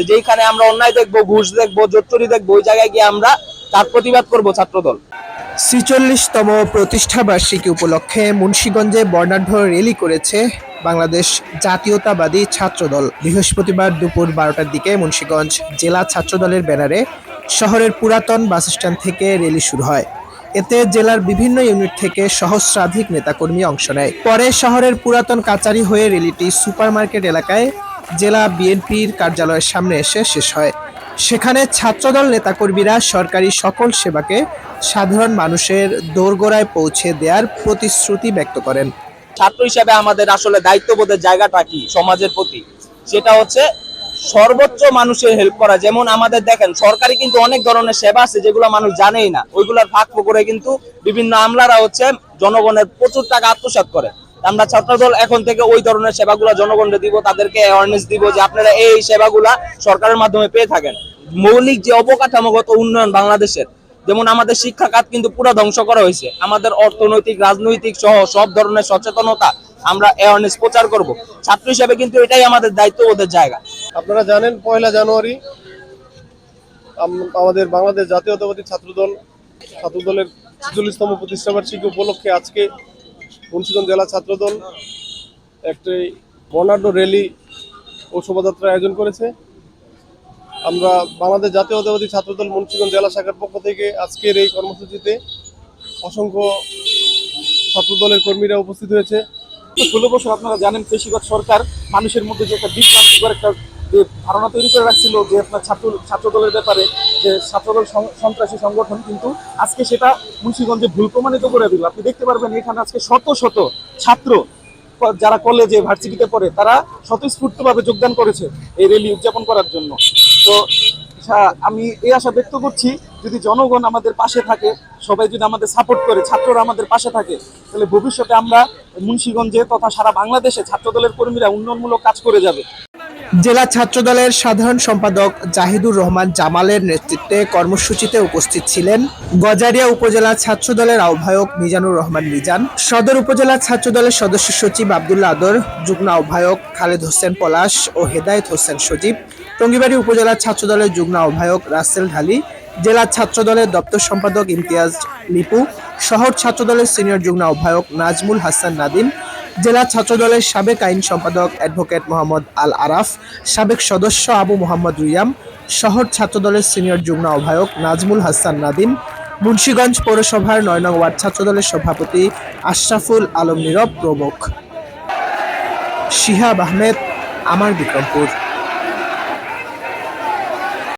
আছে যেখানে আমরা অন্যায় দেখব, ঘুষ দেখব জোচ্চুরি দেখব, ওই জায়গায় গিয়ে আমরা তার প্রতিবাদ করব ছাত্রদল। ছিচল্লিশতম প্রতিষ্ঠা বার্ষিকী উপলক্ষে মুন্সীগঞ্জে বর্ণাঢ্য র্যালি করেছে বাংলাদেশ জাতীয়তাবাদী ছাত্রদল। বৃহস্পতিবার দুপুর বারোটার দিকে মুন্সীগঞ্জ জেলা ছাত্রদলের ব্যানারে শহরের পুরাতন বাসস্ট্যান্ড থেকে র্যালি শুরু হয়। এতে জেলার বিভিন্ন ইউনিট থেকে সহস্রাধিক নেতাকর্মী অংশ নেয়। পরে শহরের পুরাতন কাচারি হয়ে র্যালিটি সুপারমার্কেট এলাকায় জেলা বিএনপির কার্যালয়ের সামনে এসে শেষ হয়। সেখানে ছাত্রদল নেতাকর্মীরা সরকারি সকল সেবাকে সাধারণ মানুষের দোরগোড়ায় পৌঁছে দেওয়ার প্রতিশ্রুতি ব্যক্ত করেন। ছাত্র হিসাবে আমাদের আসলে দায়িত্ববোধের জায়গাটা কি সমাজের প্রতি? সেটা হচ্ছে সর্বোচ্চ মানুষের হেল্প করা। যেমন আমাদের দেখেন, সরকারি কিন্তু অনেক ধরনের সেবা আছে যেগুলো মানুষ জানেই না। ওইগুলোর ফাঁক করে কিন্তু বিভিন্ন আমলারা হচ্ছে জনগণের প্রচুর টাকা আত্মসাৎ করে। আমরা ছাত্রদল এখন থেকে ওই ধরনের সেবাগুলো জনগণকে দিব, তাদেরকে অ্যাওয়ারনেস দিব যে আপনারা এই সেবাগুলা সরকারের মাধ্যমে পেয়ে থাকেন। মৌলিক যে অবকাঠামোগত উন্নয়ন বাংলাদেশের, যেমন আমাদের শিক্ষা খাত কিন্তু পুরো ধ্বংস করা হয়েছে। আমাদের অর্থনৈতিক, রাজনৈতিক সহ সব ধরনের সচেতনতা আমরা অ্যাওয়ারনেস প্রচার করব। ছাত্র হিসেবে কিন্তু এটাই আমাদের দায়িত্ববোধের জায়গা। আপনারা জানেন, পয়লা জানুয়ারি আমাদের বাংলাদেশ জাতীয়তাবাদী ছাত্রদল, ছাত্রদলের ছেচল্লিশতম প্রতিষ্ঠাবার্ষিকী উপলক্ষে আজকে মুন্সিগঞ্জ জেলা ছাত্রদল একটি বর্ণাঢ্য র্যালি ও শোভাযাত্রার আয়োজন করেছে। আমরা বাংলাদেশ জাতীয়তাবাদী ছাত্রদল মুন্সিগঞ্জ জেলা শাখার পক্ষ থেকে আজকের এই কর্মসূচিতে অসংখ্য ছাত্রদলের কর্মীরা উপস্থিত হয়েছে। ষোলো বছর আপনারা জানেন পেশিগত সরকার মানুষের মধ্যে যে একটা বিভ্রান্তিকর একটা যে ধারণা তৈরি করে রাখছিল যে আপনার ছাত্র ছাত্র দলের ব্যাপারে যে ছাত্রদল সন্ত্রাসী সংগঠন কিন্তু আজকে সেটা মুন্সিগঞ্জে ভুল প্রমাণিত করে দিল। আপনি দেখতে পারবেন এখানে আজকে শত শত ছাত্র যারা কলেজে, ভার্সিটিতে পড়ে, তারা স্বতঃস্ফূর্তভাবে যোগদান করেছে এই র্যালি উদযাপন করার জন্য। তো আমি এই আশা ব্যক্ত করছি, যদি জনগণ আমাদের পাশে থাকে, সবাই যদি আমাদের সাপোর্ট করে, ছাত্ররা আমাদের পাশে থাকে, তাহলে ভবিষ্যতে আমরা মুন্সিগঞ্জে তথা সারা বাংলাদেশে ছাত্রদলের কর্মীরা উন্নয়নমূলক কাজ করে যাবে। জেলা ছাত্রদলের সাধারণ সম্পাদক জাহিদুর রহমান জামালের নেতৃত্বে কর্মসূচিতে উপস্থিত ছিলেন গজারিয়া উপজেলা ছাত্রদলের আহ্বায়ক মিজানুর রহমান মিজান, সদর উপজেলা ছাত্রদলের সদস্য সচিব আবদুল্লা আদর, যুগ্ম আহ্বায়ক খালেদ হোসেন পলাশ ও হেদায়েত হোসেন সজীব, টঙ্গিবাড়ি উপজেলা ছাত্রদলের যুগ্ম আহ্বায়ক রাসেল ঢালি, জেলা ছাত্রদলের দপ্তর সম্পাদক ইমতিয়াজ লিপু, শহর ছাত্রদলের সিনিয়র যুগ্ম আহ্বায়ক নাজমুল হাসান নাদিম জেলা ছাত্রদলের সাবেক আইন সম্পাদক অ্যাডভোকেট মোহাম্মদ আল আরাফ সাবেক সদস্য আবু মোহাম্মদ রিয়াম, শহর ছাত্রদলের সিনিয়র যুগ্ম আহ্বায়ক নাজমুল হাসান নাদিম, মুন্সীগঞ্জ পৌরসভার নয় নং ওয়ার্ড ছাত্রদলের সভাপতি আশরাফুল আলম নীরব প্রমুখ। শিহাব আহমেদ, আমার বিক্রমপুর।